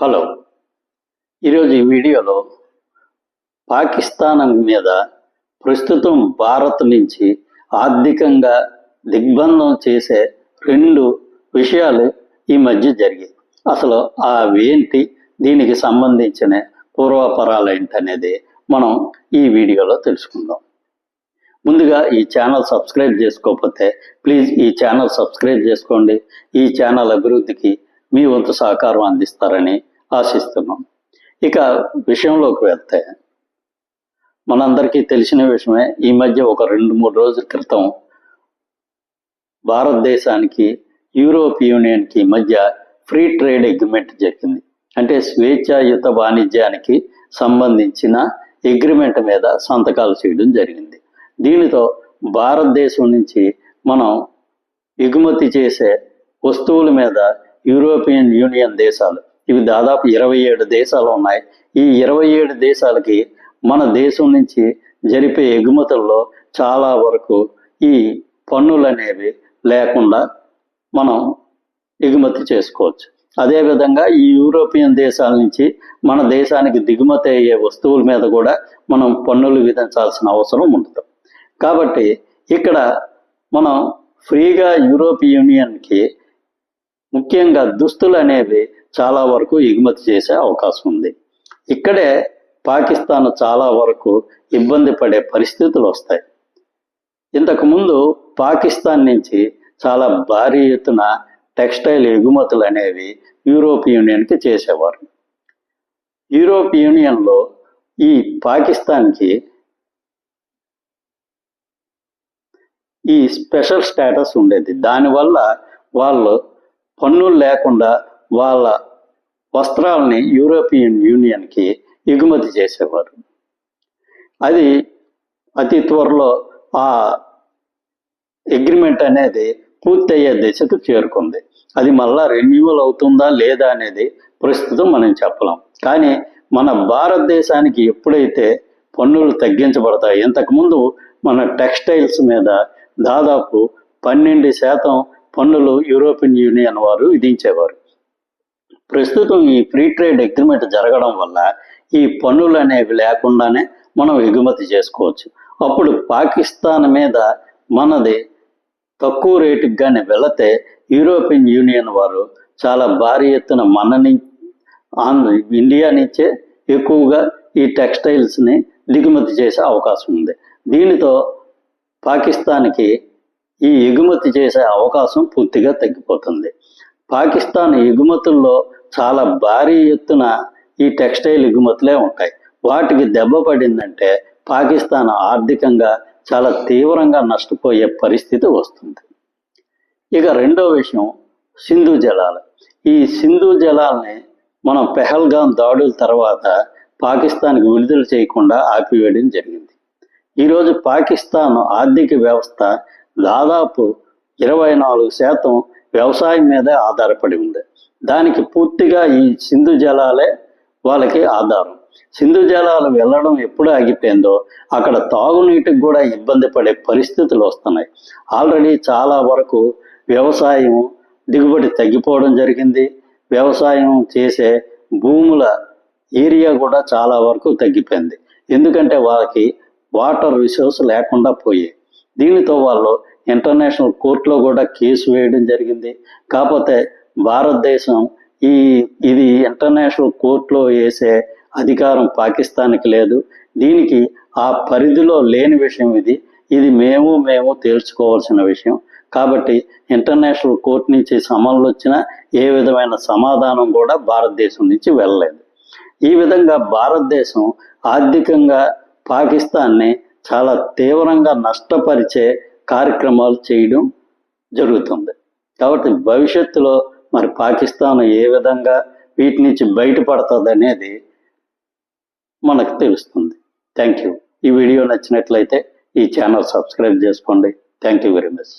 Hello. ఈరోజు ఈ వీడియోలో పాకిస్తాన్ మీద ప్రస్తుతం భారత్ నుంచి ఆర్థికంగా దిగ్బంధం చేసే రెండు విషయాలు ఈ మధ్య జరిగాయి. అసలు అవేంటి దీనికి సంబంధించిన పూర్వాపరాలు ఏంటనేది మనం ఈ వీడియోలో తెలుసుకుందాం. ముందుగా ఈ ఛానల్ సబ్స్క్రైబ్ చేసుకోకపోతే ప్లీజ్ ఈ ఛానల్ సబ్స్క్రైబ్ చేసుకోండి. ఈ ఛానల్ అభివృద్ధికి మీ వంతు సహకారం అందిస్తారని ఆశిస్తున్నాం. ఇక విషయంలోకి వెళ్తే మనందరికీ తెలిసిన విషయమే ఈ మధ్య ఒక రెండు మూడు రోజుల క్రితం భారతదేశానికి యూరోప్ యూనియన్కి మధ్య ఫ్రీ ట్రేడ్ అగ్రిమెంట్ జరిగింది. అంటే స్వేచ్ఛాయుత వాణిజ్యానికి సంబంధించిన అగ్రిమెంట్ మీద సంతకాలు చేయడం జరిగింది. దీనితో భారతదేశం నుంచి మనం ఎగుమతి చేసే వస్తువుల మీద యూరోపియన్ యూనియన్ దేశాలు. ఇవి దాదాపు ఇరవై ఏడు దేశాలు ఉన్నాయి. ఈ ఇరవై ఏడు దేశాలకి మన దేశం నుంచి జరిపే ఎగుమతుల్లో చాలా వరకు ఈ పన్నులు అనేవి లేకుండా మనం ఎగుమతి చేసుకోవచ్చు. అదేవిధంగా ఈ యూరోపియన్ దేశాల నుంచి మన దేశానికి దిగుమతి అయ్యే వస్తువుల మీద కూడా మనం పన్నులు విధించాల్సిన అవసరం ఉండదు. కాబట్టి ఇక్కడ మనం ఫ్రీగా యూరోప్ యూనియన్కి ముఖ్యంగా దుస్తులు అనేవి చాలా వరకు ఎగుమతి చేసే అవకాశం ఉంది. ఇక్కడే పాకిస్తాన్ చాలా వరకు ఇబ్బంది పడే పరిస్థితులు వస్తాయి. ఇంతకుముందు పాకిస్తాన్ నుంచి చాలా భారీ ఎత్తున టెక్స్టైల్ ఎగుమతులు అనేవి యూరోప్ యూనియన్కి చేసేవారు. యూరోప్ యూనియన్లో ఈ పాకిస్తాన్కి ఈ స్పెషల్ స్టేటస్ ఉండేది. దానివల్ల వాళ్ళు పన్నులు లేకుండా వాళ్ళ వస్త్రాలని యూరోపియన్ యూనియన్కి ఎగుమతి చేసేవారు. అది అతి త్వరలో ఆ అగ్రిమెంట్ అనేది పూర్తయ్యే దిశకు చేరుకుంది. అది మళ్ళా రెన్యువల్ అవుతుందా లేదా అనేది ప్రస్తుతం మనం చెప్పలేం. కానీ మన భారతదేశానికి ఎప్పుడైతే పన్నులు తగ్గించబడతాయి ఇంతకుముందు మన టెక్స్టైల్స్ మీద దాదాపు పన్నెండు శాతం పన్నులు యూరోపియన్ యూనియన్ వారు విధించేవారు. ప్రస్తుతం ఈ ఫ్రీ ట్రేడ్ అగ్రిమెంట్ జరగడం వల్ల ఈ పన్నులు అనేవి లేకుండానే మనం ఎగుమతి చేసుకోవచ్చు. అప్పుడు పాకిస్తాన్ మీద మనది తక్కువ రేటుకి కానీ వెళితే యూరోపియన్ యూనియన్ వారు చాలా భారీ ఎత్తున మనని ఇండియా నుంచే ఎక్కువగా ఈ టెక్స్టైల్స్ని దిగుమతి చేసే అవకాశం ఉంది. దీనితో పాకిస్తాన్కి ఈ ఎగుమతి చేసే అవకాశం పూర్తిగా తగ్గిపోతుంది. పాకిస్తాన్ ఎగుమతుల్లో చాలా భారీ ఎత్తున ఈ టెక్స్టైల్ ఎగుమతులే ఉంటాయి. వాటికి దెబ్బ పడిందంటే పాకిస్తాన్ ఆర్థికంగా చాలా తీవ్రంగా నష్టపోయే పరిస్థితి వస్తుంది. ఇక రెండో విషయం సింధు జలాలు. ఈ సింధు జలాల్ని మనం పెహల్గాం దాడుల తర్వాత పాకిస్తాన్కి విడుదల చేయకుండా ఆపివేయడం జరిగింది. ఈరోజు పాకిస్తాన్ ఆర్థిక వ్యవస్థ దాదాపు ఇరవై నాలుగు శాతం వ్యవసాయం మీదే ఆధారపడి ఉంది. దానికి పూర్తిగా ఈ సింధు జలాలే వాళ్ళకి ఆధారం. సింధు జలాలు వెళ్ళడం ఎప్పుడు ఆగిపోయిందో అక్కడ తాగునీటికి కూడా ఇబ్బంది పడే పరిస్థితులు వస్తున్నాయి. ఆల్రెడీ చాలా వరకు వ్యవసాయం దిగుబడి తగ్గిపోవడం జరిగింది. వ్యవసాయం చేసే భూముల ఏరియా కూడా చాలా వరకు తగ్గిపోయింది. ఎందుకంటే వాళ్ళకి వాటర్ రిసోర్స్ లేకుండా పోయాయి. దీనితో వాళ్ళు ఇంటర్నేషనల్ కోర్టులో కూడా కేసు వేయడం జరిగింది. కాకపోతే భారతదేశం ఈ ఇది ఇంటర్నేషనల్ కోర్టులో వేసే అధికారం పాకిస్తాన్కి లేదు. దీనికి ఆ పరిధిలో లేని విషయం ఇది. ఇది మేము మేము తేల్చుకోవాల్సిన విషయం. కాబట్టి ఇంటర్నేషనల్ కోర్టు నుంచి సమన్లు వచ్చినా ఏ విధమైన సమాధానం కూడా భారతదేశం నుంచి వెళ్ళలేదు. ఈ విధంగా భారతదేశం ఆర్థికంగా పాకిస్తాన్ని చాలా తీవ్రంగా నష్టపరిచే కార్యక్రమాలు చేయడం జరుగుతుంది. కాబట్టి భవిష్యత్తులో మరి పాకిస్తాన్ ఏ విధంగా వీటి నుంచి బయటపడుతుంది అనేది మనకు తెలుస్తుంది. Thank you. ఈ వీడియో నచ్చినట్లయితే ఈ ఛానల్ సబ్స్క్రైబ్ చేసుకోండి. Thank you very much.